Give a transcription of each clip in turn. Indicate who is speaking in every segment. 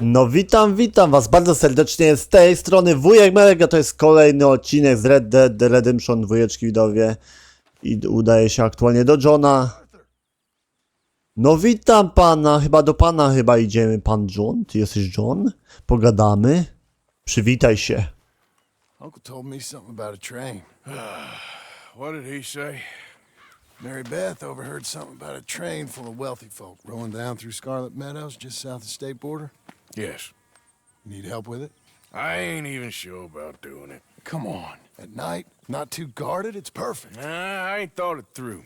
Speaker 1: No witam, witam was bardzo serdecznie z tej strony Wujek Melek, a to jest kolejny odcinek z Red Dead Redemption dwójeczki widowie i udaje się aktualnie do Johna. No witam pana, chyba do pana chyba idziemy, pan John, ty jesteś John? Pogadamy? Przywitaj się.
Speaker 2: Uncle told me something about a train.
Speaker 3: What did he say?
Speaker 2: Mary Beth overheard something about a train full of wealthy folk rolling down through Scarlet Meadows just south of state border.
Speaker 3: Yes.
Speaker 2: Need help with it?
Speaker 3: I ain't even sure about doing it.
Speaker 2: Come on. At night, not too guarded, it's perfect.
Speaker 3: Nah, I ain't thought it through.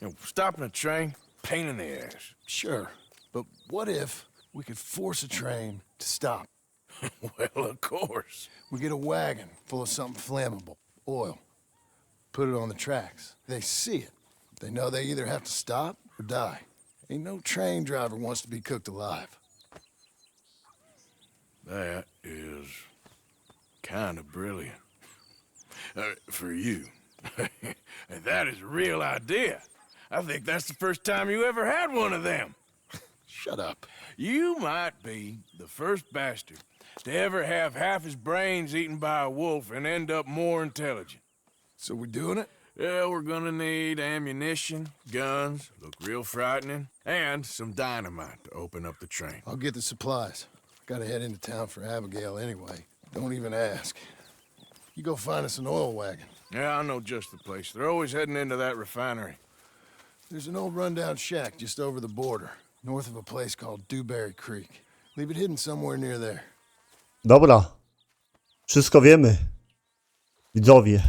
Speaker 3: You know, stopping a train, pain in the ass.
Speaker 2: Sure. But what if we could force a train to stop?
Speaker 3: well, of course.
Speaker 2: We get a wagon full of something flammable, oil. Put it on the tracks. They see it. They know they either have to stop or die. Ain't no train driver wants to be cooked alive.
Speaker 3: That is kind of brilliant. Uh, for you. that is a real idea. I think that's the first time you ever had one of them.
Speaker 2: Shut up.
Speaker 3: You might be the first bastard to ever have half his brains eaten by a wolf and end up more intelligent.
Speaker 2: So we're doing it?
Speaker 3: Yeah, we're gonna need ammunition, guns, look real frightening, and some dynamite to open up the train.
Speaker 2: I'll get the supplies. Gotta head into town for Abigail anyway. Don't even ask. You go find us an oil wagon.
Speaker 3: Yeah, I know just the place. They're always heading into that refinery.
Speaker 2: There's an old rundown shack just over the border, north of a place called Dewberry Creek. Leave it hidden somewhere near there.
Speaker 1: Dobra. Wszystko wiemy. Widzowie.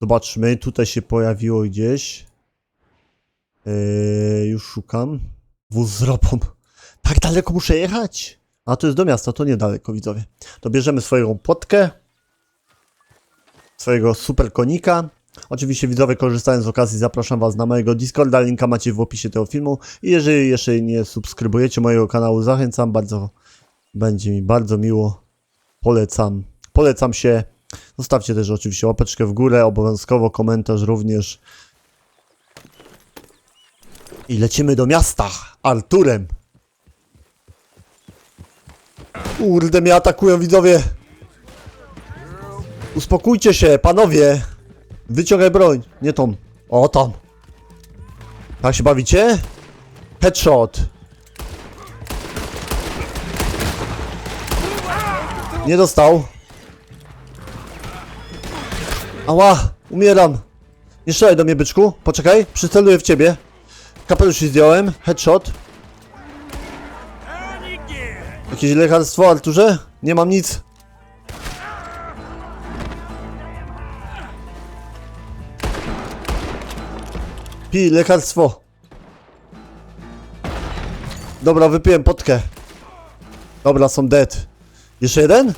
Speaker 1: Zobaczmy, tutaj się pojawiło gdzieś. Yy, już szukam. Wóz z ropą. Tak daleko muszę jechać? A to jest do miasta, to niedaleko, widzowie. To bierzemy swoją płotkę. Swojego super konika. Oczywiście widzowie, korzystając z okazji, zapraszam Was na mojego Discorda. Linka macie w opisie tego filmu. I jeżeli jeszcze nie subskrybujecie mojego kanału, zachęcam bardzo. Będzie mi bardzo miło. Polecam. Polecam się. Zostawcie też oczywiście łapeczkę w górę, obowiązkowo komentarz również. I lecimy do miasta Arturem. Kurde, mnie atakują widzowie. Uspokójcie się, panowie. Wyciągaj broń. Nie tą. O, tam. Tak się bawicie? Headshot. Nie dostał. Ała, umieram. Nie strzelaj do mnie, byczku. Poczekaj, przyceluję w ciebie. Kapelusz zdjąłem. Headshot. Jakieś lekarstwo, Arturze? Nie mam nic. Pij lekarstwo. Dobra, wypiłem potkę. Dobra, są dead. Jeszcze jeden?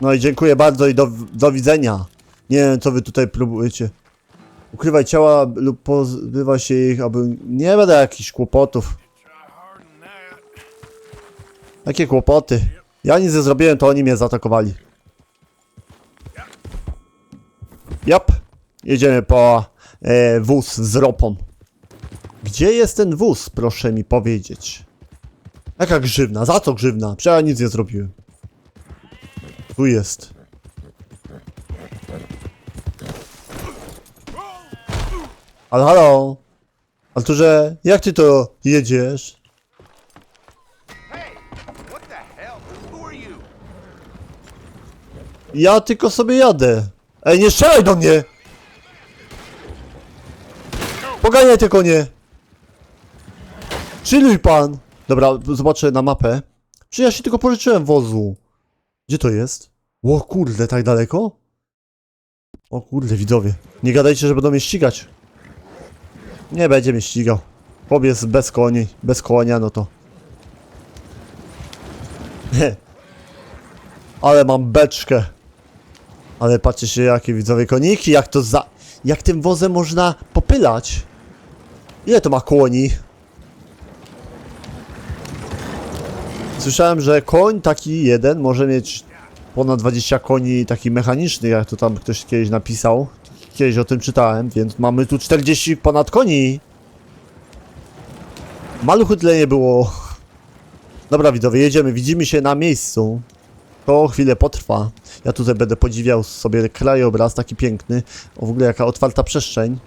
Speaker 1: No i dziękuję bardzo i do, do widzenia. Nie wiem, co wy tutaj próbujecie. Ukrywaj ciała lub pozbywa się ich, aby... Nie będę jakichś kłopotów. Jakie kłopoty? Ja nic nie zrobiłem, to oni mnie zaatakowali. Jap. Jedziemy po e, wóz z ropą. Gdzie jest ten wóz, proszę mi powiedzieć? Jaka grzywna? Za co grzywna? Przecież ja nic nie zrobiłem. Tu jest. Ale halo? Arturze, jak ty to jedziesz? Ja tylko sobie jadę. Ej, nie strzelaj do mnie! Poganiaj te konie! Chilluj pan! Dobra, zobaczę na mapę. Czy ja się tylko pożyczyłem wozu? Gdzie to jest? O kurde, tak daleko? O kurde, widzowie. Nie gadajcie, że będą mnie ścigać. Nie będzie mnie ścigał. Chłop bez koni, bez konia, no to... Ale mam beczkę. Ale patrzcie jakie widzowie koniki, jak to za... Jak tym wozem można popylać? Ile to ma kłoni? Słyszałem, że koń taki jeden może mieć ponad 20 koni taki mechanicznych, jak to tam ktoś kiedyś napisał. Kiedyś o tym czytałem, więc mamy tu 40 ponad koni. Maluchu tyle nie było. Dobra widzowie, jedziemy, widzimy się na miejscu. To chwilę potrwa. Ja tutaj będę podziwiał sobie krajobraz, taki piękny. O w ogóle jaka otwarta przestrzeń.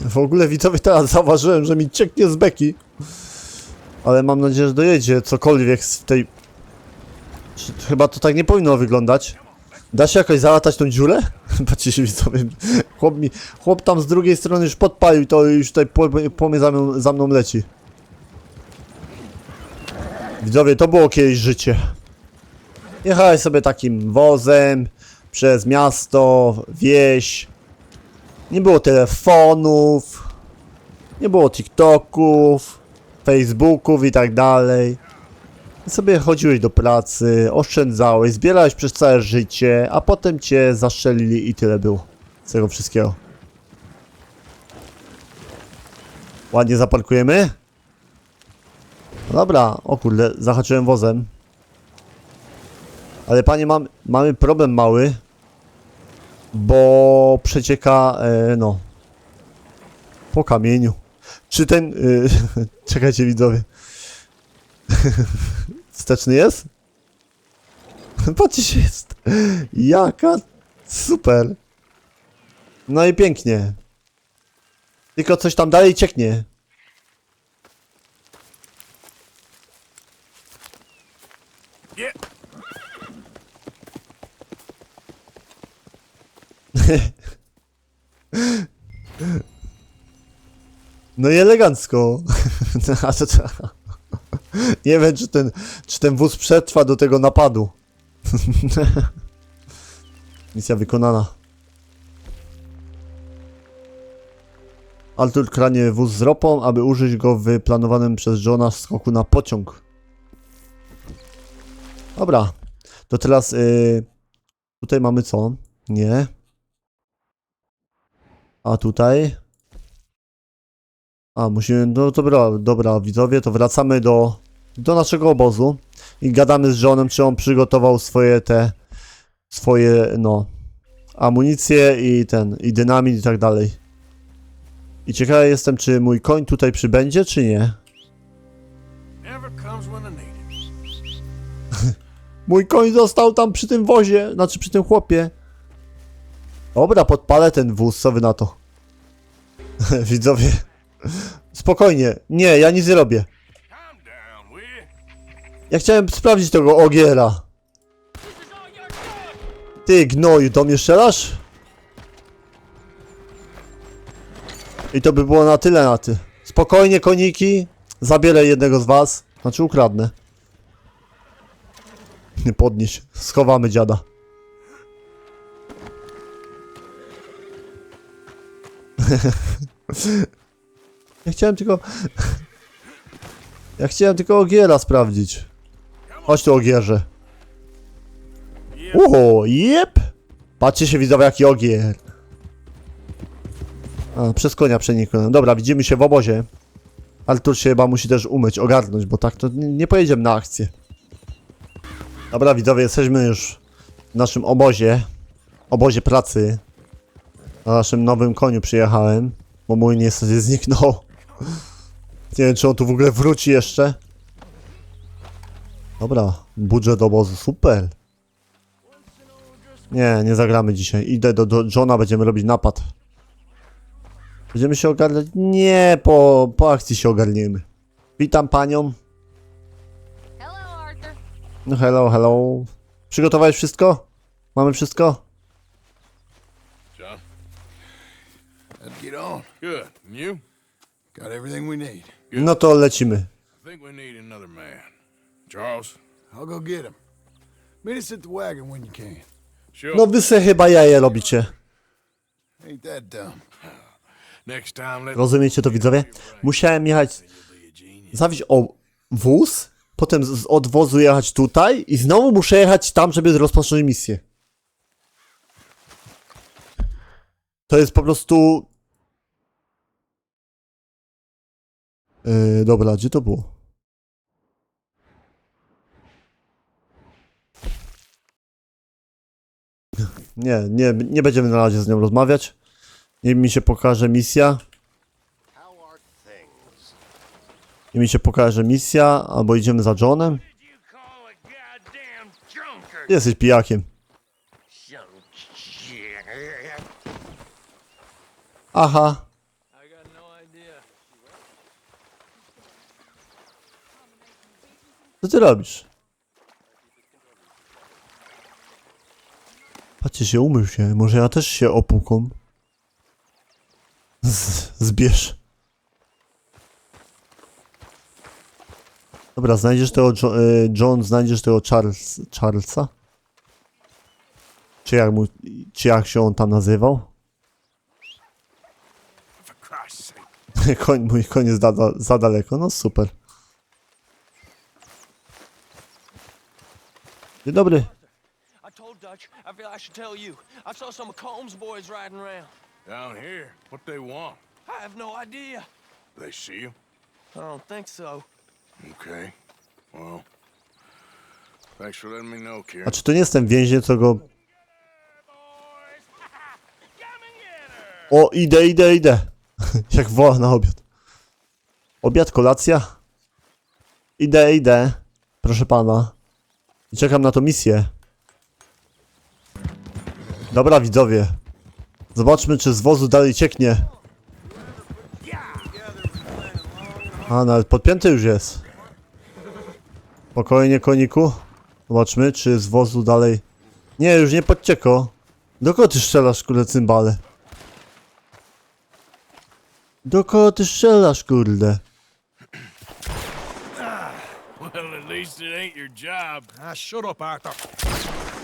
Speaker 1: W ogóle widzowie teraz zauważyłem, że mi cieknie z beki. Ale mam nadzieję, że dojedzie cokolwiek z tej... Chyba to tak nie powinno wyglądać. Da się jakoś załatać tą dziurę? Patrzcie się widzowie. Chłop, mi, chłop tam z drugiej strony już podpalił, to już tutaj pł- płomień za mną, za mną leci. Widzowie, to było kiedyś życie. Jechałeś sobie takim wozem przez miasto, wieś. Nie było telefonów, nie było TikToków, Facebooków i tak dalej. I sobie chodziłeś do pracy, oszczędzałeś, zbierałeś przez całe życie, a potem cię zastrzelili i tyle było z tego wszystkiego. Ładnie zaparkujemy? Dobra, o kurde, zahaczyłem wozem. Ale panie, mam, mamy problem mały, bo przecieka, e, no, po kamieniu. Czy ten, y, czekajcie widzowie. Wsteczny jest? Patrzcie, jest. Jaka super. No i pięknie. Tylko coś tam dalej cieknie.
Speaker 3: Yeah.
Speaker 1: No i elegancko. To... Nie wiem, czy ten, czy ten wóz przetrwa do tego napadu. Misja wykonana. Artur kranie wóz z ropą, aby użyć go w planowanym przez Johna skoku na pociąg. Dobra. To teraz y, tutaj mamy co? Nie. A tutaj? A, musimy, no dobra, dobra, widzowie, to wracamy do, do naszego obozu i gadamy z Johnem, czy on przygotował swoje te, swoje, no, amunicje i ten, i dynamit i tak dalej. I ciekawy jestem, czy mój koń tutaj przybędzie, czy nie. Mój koń został tam przy tym wozie, znaczy przy tym chłopie. Dobra, podpalę ten wóz, co wy na to? Widzowie, spokojnie, nie, ja nic nie robię. Ja chciałem sprawdzić tego ogiera. Ty gnoju, do mnie strzelasz? I to by było na tyle na ty. Spokojnie koniki, zabierę jednego z was. Znaczy ukradnę. Nie podnieś, schowamy dziada. Ja chciałem tylko... Ja chciałem tylko ogiera sprawdzić. Chodź tu ogierze. O, jep! Patrzcie się widzowie jaki ogier. A, przez konia przeniknąłem. Dobra, widzimy się w obozie. Artur się chyba musi też umyć, ogarnąć, bo tak to nie pojedziemy na akcję. Dobra widzowie, jesteśmy już w naszym obozie. Obozie pracy. Na naszym nowym koniu przyjechałem, bo mój niestety zniknął. Nie wiem, czy on tu w ogóle wróci jeszcze. Dobra, budżet obozu, super. Nie, nie zagramy dzisiaj. Idę do, do Johna, będziemy robić napad. Będziemy się ogarniać? Nie, po, po akcji się ogarniemy. Witam panią.
Speaker 4: Hello.
Speaker 1: No hello, hello. Przygotowałeś wszystko? Mamy wszystko?
Speaker 3: John?
Speaker 2: Let's get on.
Speaker 3: Good. And you?
Speaker 2: Got everything we need.
Speaker 1: No to lecimy.
Speaker 3: I think we need another man. Charles?
Speaker 2: I'll go get him. Meet us at the wagon when you can.
Speaker 3: Sure.
Speaker 1: No wy se chyba jaje robicie.
Speaker 2: Ain't that dumb.
Speaker 1: Rozumiecie to widzowie? Musiałem jechać, zawieźć o wóz, potem z, odwozu jechać tutaj i znowu muszę jechać tam, żeby rozpocząć misję. To jest po prostu... Yy, dobra, gdzie to było? Nie, nie, nie będziemy na razie z nią rozmawiać. Niech mi się pokaże misja. I mi się pokaże misja, albo idziemy za Johnem. Jesteś pijakiem. Aha. Co ty robisz? Patrzcie się, umył się. Może ja też się opłukam. Z, zbierz. Dobra, znajdziesz tego jo y, John, znajdziesz tego Charles, Charlesa? Czy jak mu, czy jak się on tam nazywał? Koń, mój koniec za, za daleko, no super. Dzień dobry.
Speaker 5: I told Dutch I feel I should tell you. I saw some of Combs' boys riding around.
Speaker 3: Down here, what they want?
Speaker 5: I have no idea.
Speaker 3: They see you?
Speaker 5: I don't think so.
Speaker 3: Okay. Well.
Speaker 1: A czy to nie jest ten więzień, co go... O, idę, idę, idę. Jak woła na obiad. Obiad, kolacja? Idę, idę. Proszę pana. I czekam na tą misję. Dobra, widzowie. Zobaczmy, czy z wozu dalej cieknie. A, nawet podpięty już jest. Spokojnie, koniku. Zobaczmy, czy z wozu dalej... Nie, już nie podcieko. Do kogo ty strzelasz, kurde, cymbale? Do kogo ty strzelasz, kurde?
Speaker 3: Well, at least it ain't your job.
Speaker 6: Ah, shut up, Arthur.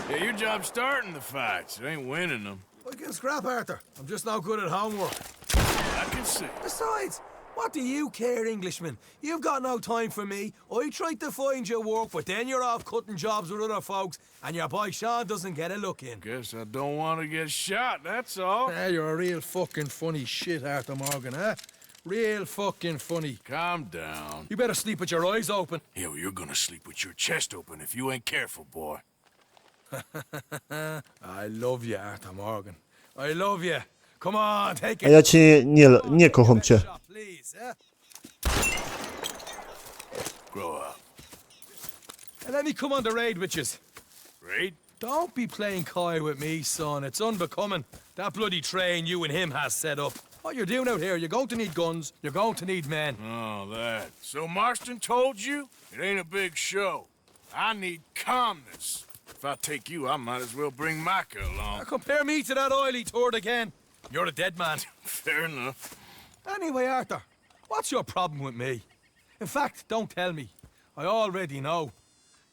Speaker 3: Yeah, your job's starting the fights. It ain't winning them.
Speaker 6: I can scrap, Arthur. I'm just no good at homework.
Speaker 3: I can see.
Speaker 6: Besides, what do you care, Englishman? You've got no time for me. I tried to find you work, but then you're off cutting jobs with other folks, and your boy Sean doesn't get a look in.
Speaker 3: Guess I don't want to get shot, that's all.
Speaker 6: Ah, you're a real fucking funny shit, Arthur Morgan, huh? Real fucking funny.
Speaker 3: Calm down.
Speaker 6: You better sleep with your eyes open.
Speaker 3: Yeah, well, you're gonna sleep with your chest open if you ain't careful, boy.
Speaker 6: I love you, Arthur Morgan. I love you. Come on, take
Speaker 1: A
Speaker 6: it.
Speaker 1: ja cię nie, nie, nie kocham cię.
Speaker 6: Shot, please, huh?
Speaker 3: Grow up.
Speaker 6: And let me come on the raid with yous.
Speaker 3: Raid?
Speaker 6: Don't be playing coy with me, son. It's unbecoming. That bloody train you and him has set up. What you're doing out here, you're going to need guns, you're going to need men.
Speaker 3: Oh, that. So Marston told you? It ain't a big show. I need calmness. If I take you, I might as well bring Micah
Speaker 6: Now
Speaker 3: along.
Speaker 6: compare me to that oily turd again. You're a dead man.
Speaker 3: Fair enough.
Speaker 6: Anyway, Arthur, what's your problem with me? In fact, don't tell me. I already know.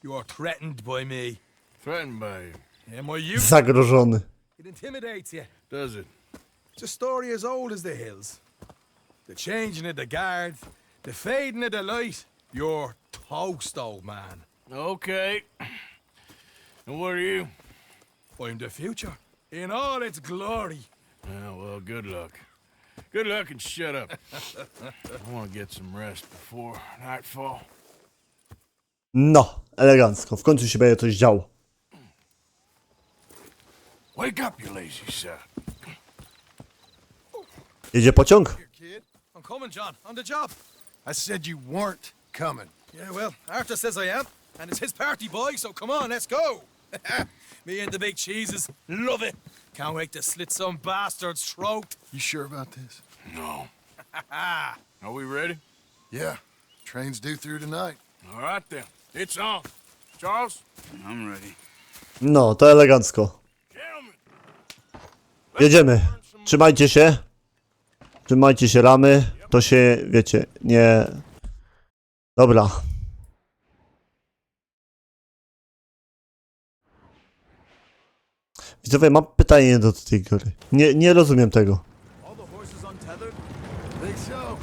Speaker 6: You're threatened by me.
Speaker 3: Threatened by you.
Speaker 6: Am I you?
Speaker 1: Zagrożony.
Speaker 6: It intimidates you.
Speaker 3: Does it?
Speaker 6: It's a story as old as the hills. The changing of the guard, the fading of the light. You're toast, old man.
Speaker 3: Okay. And what are you?
Speaker 6: I'm the future in all its glory.
Speaker 3: Yeah, well, good luck. Good luck and shut up. I want to get some rest before nightfall.
Speaker 1: No, elegancko. W końcu się będzie coś działo.
Speaker 3: Wake up, you lazy sir.
Speaker 1: Jedzie pociąg?
Speaker 2: Here, kid.
Speaker 6: I'm coming, John. On the job.
Speaker 2: I said you weren't coming.
Speaker 6: Yeah, well, Arthur says I am, and it's his party, boy, so come on, let's go. Me and the big cheeses. Love it. Can't wait to slit some bastard's throat.
Speaker 2: You sure about this?
Speaker 3: No. Are we ready?
Speaker 2: Yeah. Train's due through tonight.
Speaker 3: All right then. It's on. Charles?
Speaker 7: I'm ready.
Speaker 1: No, to elegancko. Jedziemy. Trzymajcie się. Trzymajcie się ramy. To się, wiecie, nie... Dobra. Widzowie, mam pytanie do tej gry. Nie, nie rozumiem tego.
Speaker 7: All the horses untethered?
Speaker 2: Think so.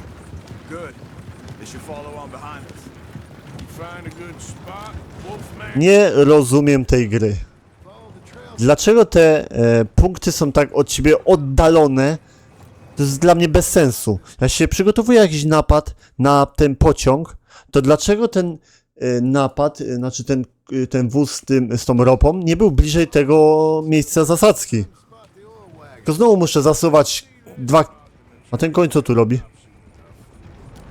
Speaker 7: Good. They should follow on behind us.
Speaker 3: You find a good spot, Wolfman?
Speaker 1: Nie rozumiem tej gry. Dlaczego te e, punkty są tak od siebie oddalone? To jest dla mnie bez sensu. Jak się przygotowuje jakiś napad na ten pociąg, to dlaczego ten e, napad, e, znaczy ten, e, ten wóz z, tym, z tą ropą nie był bliżej tego miejsca zasadzki? Tylko znowu muszę zasuwać dwa... A ten koń co tu robi?
Speaker 2: Picks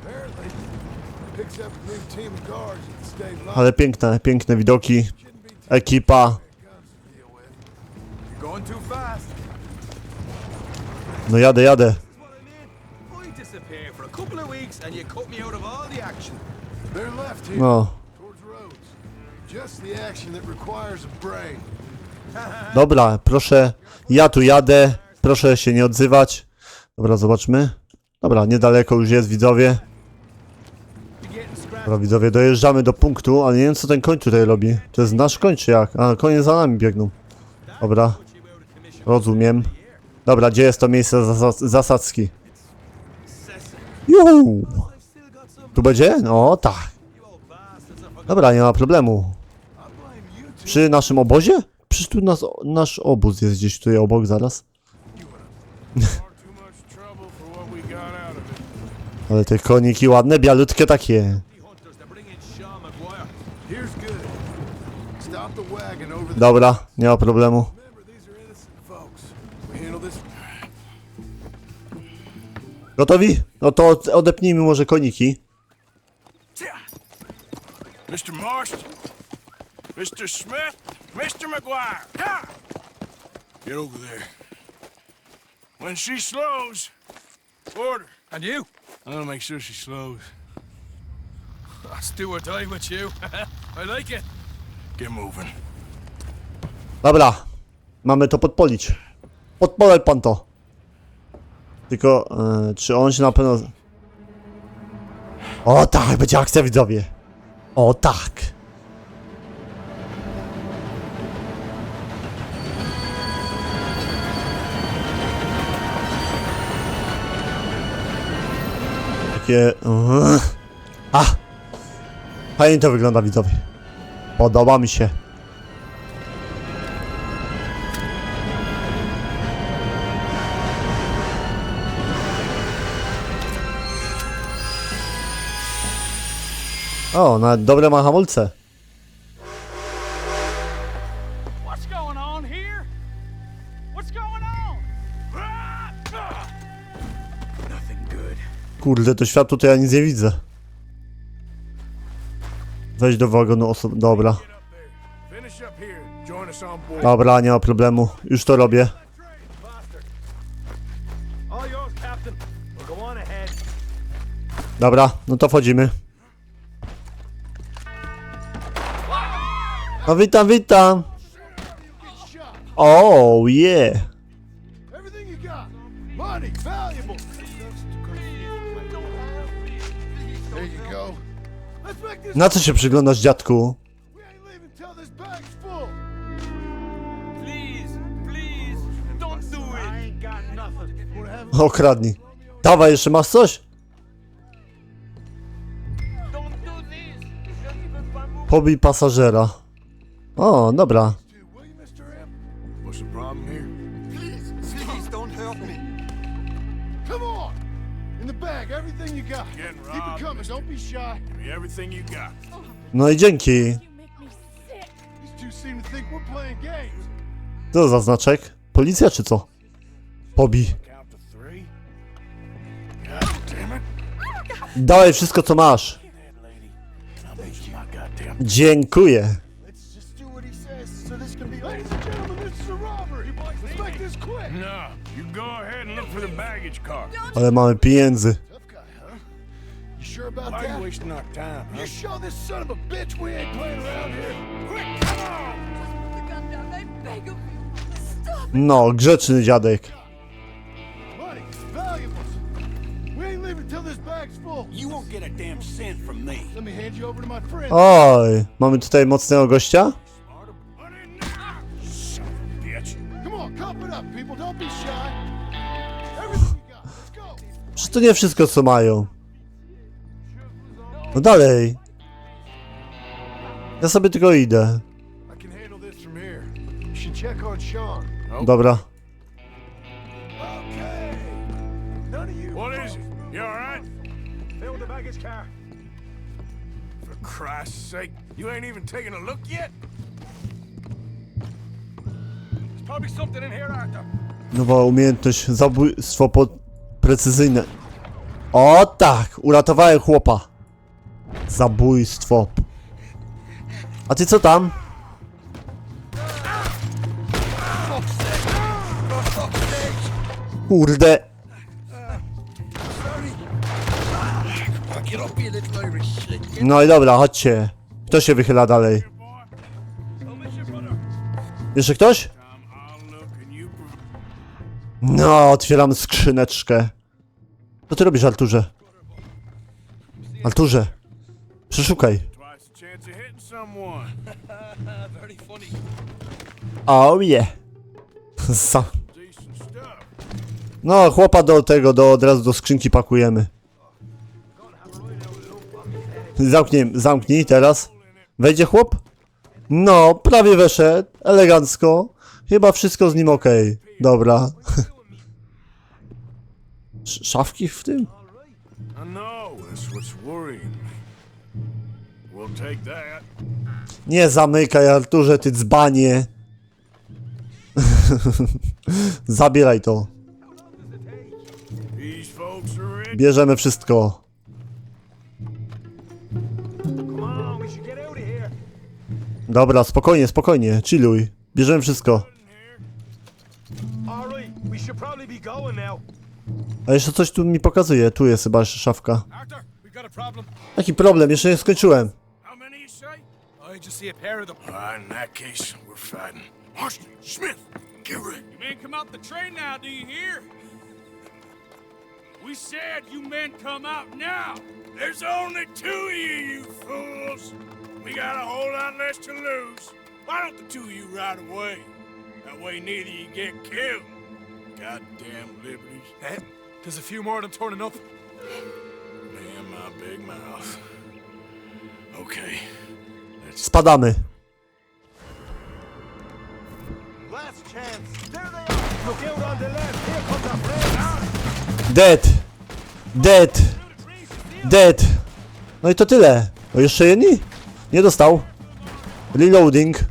Speaker 2: up a new team of guards at the state line.
Speaker 1: Ale piękne, piękne widoki. Ekipa. No jadę, jadę. No. Dobra, proszę. Ja tu jadę. Proszę się nie odzywać. Dobra, zobaczmy. Dobra, niedaleko już jest, widzowie. Dobra, widzowie, dojeżdżamy do punktu, ale nie wiem co ten koń tutaj robi. To jest nasz koń czy jak? A, konie za nami biegną. Dobra, rozumiem. Dobra, gdzie jest to miejsce zasa- zasadzki? Juhu! Tu będzie? No tak. Dobra, nie ma problemu. Przy naszym obozie? Przecież tu nas, nasz obóz jest gdzieś tutaj obok zaraz. Ale te koniki ładne, bialutkie takie. Dobra, nie ma problemu. Gotowi? No to od- odepnijmy może koniki.
Speaker 3: Mr. Marston, Mr. Smith, Mr. McGuire, ha! Get over there. When she slows, order.
Speaker 6: And you?
Speaker 3: I'm gonna make sure she slows.
Speaker 6: Let's do or die with you. I like it.
Speaker 3: Get moving.
Speaker 1: Dobra, mamy to podpolić. Podpolaj pan to. Tylko, e, czy on się na pewno... O tak, będzie akcja widzowie. O tak. Takie... mhm. A! Fajnie to wygląda widzowie. Podoba mi się. O, nawet dobre ma hamulce. Kurde, to światło to ja nic nie widzę. Weź do wagonu osób. Dobra, dobra, nie ma problemu. Już to robię. Dobra, no to wchodzimy. No witam, witam. Oh, yeah. Na co się przyglądasz, dziadku? Okradnij. Dawaj, jeszcze masz coś? Pobij pasażera. O, dobra. No i dzięki. Co za znaczek? Policja czy co?
Speaker 3: It.
Speaker 1: Dawaj wszystko co masz. Dziękuję.
Speaker 2: Of
Speaker 4: you. Stop.
Speaker 1: No, grzeczny dziadek.
Speaker 2: Money, valuables. We ain't leaving to
Speaker 1: nie wszystko co mają. No dalej. Ja sobie tylko idę. Dobra.
Speaker 3: Christ's sake, you ain't even taken a look yet?
Speaker 6: There's probably something in here, Arthur.
Speaker 1: Nowa umiejętność zabójstwo po precyzyjne. O tak, uratowałem chłopa. Zabójstwo. A ty co tam? Kurde. No i dobra, chodźcie. Kto się wychyla dalej? Jeszcze ktoś? No, otwieram skrzyneczkę. Co ty robisz, Arturze? Arturze, przeszukaj. Oh yeah. No, chłopa do tego, do od razu do skrzynki pakujemy. Zamknij, zamknij teraz. Wejdzie chłop? No, prawie weszedł. Elegancko. Chyba wszystko z nim ok. Dobra. Sz- Szafki w tym? Nie zamykaj, Arturze, ty dzbanie. Zabieraj to. Bierzemy wszystko. Dobra, spokojnie, spokojnie. Chilluj. Bierzemy wszystko. A jeszcze coś tu mi pokazuje. Tu jest chyba jeszcze szafka. Jaki problem? Jeszcze nie skończyłem.
Speaker 3: How many you say?
Speaker 6: I just see a pair of them.
Speaker 3: Uh, in that case, we're fighting. Marston, Smith, get ready.
Speaker 8: You men come out the train now, do you hear? We said you men come out now.
Speaker 3: There's only two of you, you fools. We got a whole lot less to lose. Why don't the two of you ride away? That way neither of you get killed. Goddamn liberties.
Speaker 6: Eh? There's a few more them turning up.
Speaker 3: Man, my big mouth. Okay, let's
Speaker 1: Spadamy.
Speaker 2: Last chance. There they are. Look out on the left. Here comes.
Speaker 1: Dead. Dead. Dead. No i to tyle. O, jeszcze jedni? Nie dostał. Reloading.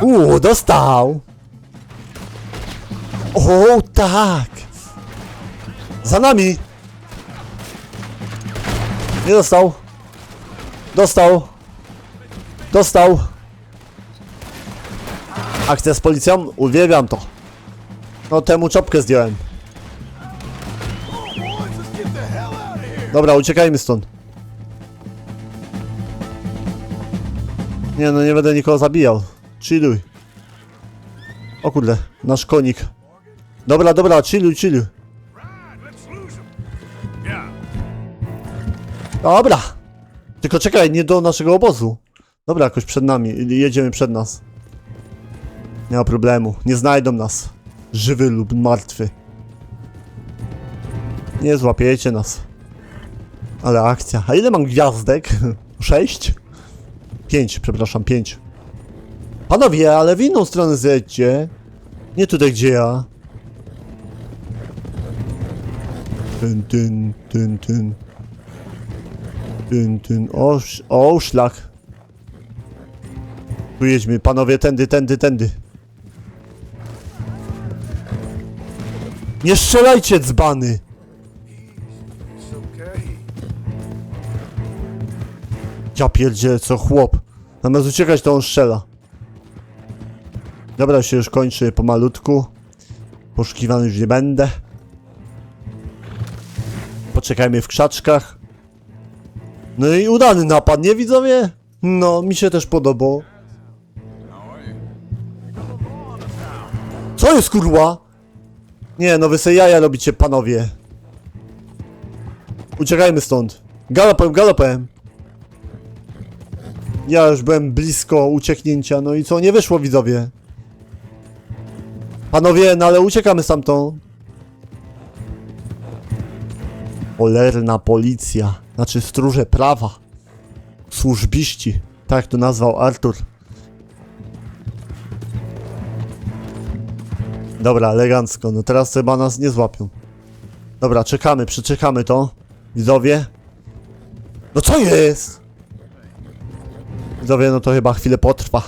Speaker 1: Uuu, dostał. O, tak. Za nami. Nie dostał. Dostał. Dostał. Akcja z policją? Uwielbiam to. No temu czopkę zdjąłem. Dobra, uciekajmy stąd. Nie no, nie będę nikogo zabijał. Chilluj. O kurde, nasz konik. Dobra, dobra, chilluj, chilluj. Dobra. Tylko czekaj, nie do naszego obozu. Dobra, jakoś przed nami. Jedziemy przed nas. Nie ma problemu. Nie znajdą nas. Żywy lub martwy. Nie złapiecie nas. Ale akcja. A ile mam gwiazdek? Sześć? Pięć, przepraszam, pięć. Panowie, ale w inną stronę zejdźcie. Nie tutaj, gdzie ja. Tyn, tyn, tyn, tyn. Tyn, tyn. O, o, szlak. Tu jedźmy, panowie, tędy, tędy, tędy. Nie strzelajcie, dzbany! Ja pierdzielę, co chłop. Zamiast uciekać, to on strzela. Dobra, się już kończy pomalutku. Poszukiwany już nie będę. Poczekajmy w krzaczkach. No i udany napad, nie widzowie? No, mi się też podobał. Co jest kurwa? Nie, no wy se jaja robicie, panowie. Uciekajmy stąd. Galopem, galopem. Ja już byłem blisko ucieknięcia, no i co, nie wyszło widzowie. Panowie, no ale uciekamy stamtąd. Cholerna policja, znaczy stróże prawa. Służbiści, tak to nazwał Artur. Dobra, elegancko, no teraz chyba nas nie złapią. Dobra, czekamy, przeczekamy to. Widzowie. No co jest? No to chyba chwilę potrwa.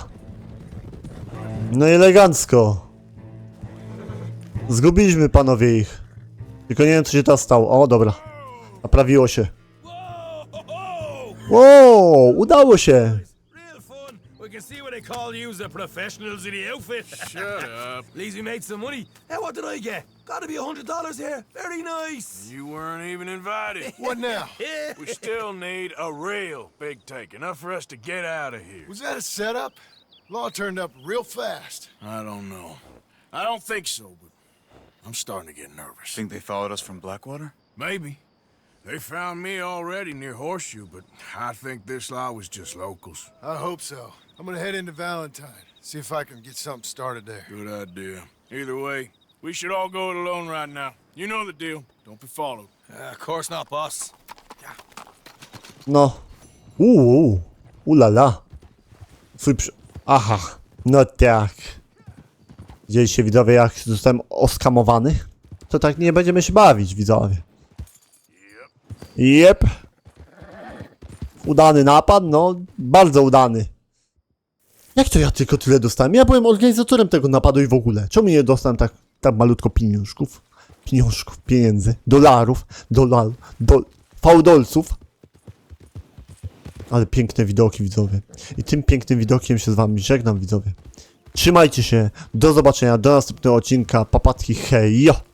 Speaker 1: No i elegancko. Zgubiliśmy panowie ich. Tylko nie wiem co się teraz stało. O, dobra. Naprawiło się. O, udało się.
Speaker 6: Real can see what they call you the professionals in the outfit.
Speaker 3: Shut up.
Speaker 6: At least we made some money. Hey, what did I get? Gotta be a hundred dollars here. Very nice.
Speaker 3: You weren't even invited.
Speaker 2: What now?
Speaker 3: we still need a real big take, enough for us to get out of here.
Speaker 2: Was that a setup? Law turned up real fast.
Speaker 3: I don't know. I don't think so, but I'm starting to get nervous.
Speaker 7: Think they followed us from Blackwater?
Speaker 3: Maybe. They found me already near Horseshoe, but I think this lot was just locals.
Speaker 2: I hope so. I'm gonna head into Valentine, see if I can get something started there.
Speaker 3: Good idea. Either way, we should all go it alone right now. You know the deal. Don't be followed.
Speaker 6: Uh, of course not, boss.
Speaker 1: No. Uuu. Ulala. Twój przy... Aha. No tak. Widzieliście widzowie jak zostałem oskamowany? To tak nie będziemy się bawić widzowie. Jep. Udany napad? No, bardzo udany. Jak to ja tylko tyle dostałem? Ja byłem organizatorem tego napadu i w ogóle. Czemu nie dostałem tak, tak malutko pieniążków? Pieniążków, pieniędzy, dolarów, dolar, do, fałdolców. Ale piękne widoki, widzowie. I tym pięknym widokiem się z wami żegnam, widzowie. Trzymajcie się, do zobaczenia, do następnego odcinka. Papatki, hej, jo!